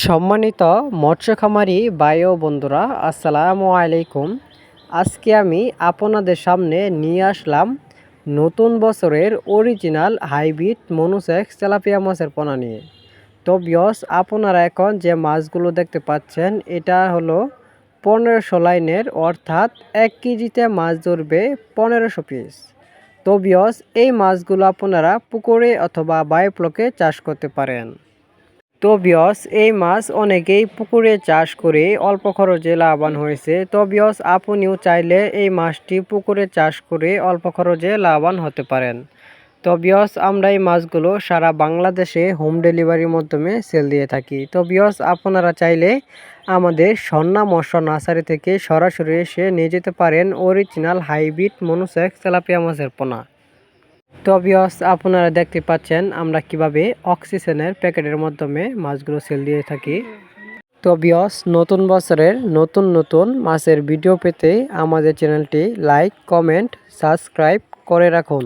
সম্মানিত মৎস্য খামারি ভাই বন্ধুরা, আসসালামু আলাইকুম। আজকে আমি আপনাদের সামনে নিয়ে আসলাম নতুন বছরের অরিজিনাল হাইব্রিড মনুসেক্স তেলাপিয়া মাছের পোনা নিয়ে। তো বিয়স আপনারা এখন যে মাছগুলো দেখতে পাচ্ছেন, এটা হলো পনেরোশো লাইনের, অর্থাৎ এক কেজিতে মাছ ধরবে পনেরোশো পিস তো বিয়স এই মাছগুলো আপনারা পুকুরে অথবা বায়োপ্লকে চাষ করতে পারেন। তো বিয়স এই মাছ অনেকেই পুকুরে চাষ করে অল্প খরচে লাভবান হয়েছে। তো বিয়স আপনিও চাইলে এই মাছটি পুকুরে চাষ করে অল্প খরচে লাভবান হতে পারেন। তো বিয়স আমরা এই মাছগুলো সারা বাংলাদেশে হোম ডেলিভারির মাধ্যমে সেল দিয়ে থাকি। তো বিয়স আপনারা চাইলে আমাদের সন্না মৎস্য নার্সারি থেকে সরাসরি এসে নিয়ে যেতে পারেন। অরিজিনাল হাইব্রিড মনুসেক্স তেলাপিয়া মাছের পোনা। তো বিয়স আপনারা দেখতে পাচ্ছেন আমরা কীভাবে অক্সিজেনের প্যাকেটের মাধ্যমে মাছগুলো সেল দিয়ে থাকি। তো বিয়স নতুন বছরের নতুন নতুন মাছের ভিডিও পেতে আমাদের চ্যানেলটি লাইক কমেন্ট সাবস্ক্রাইব করে রাখুন।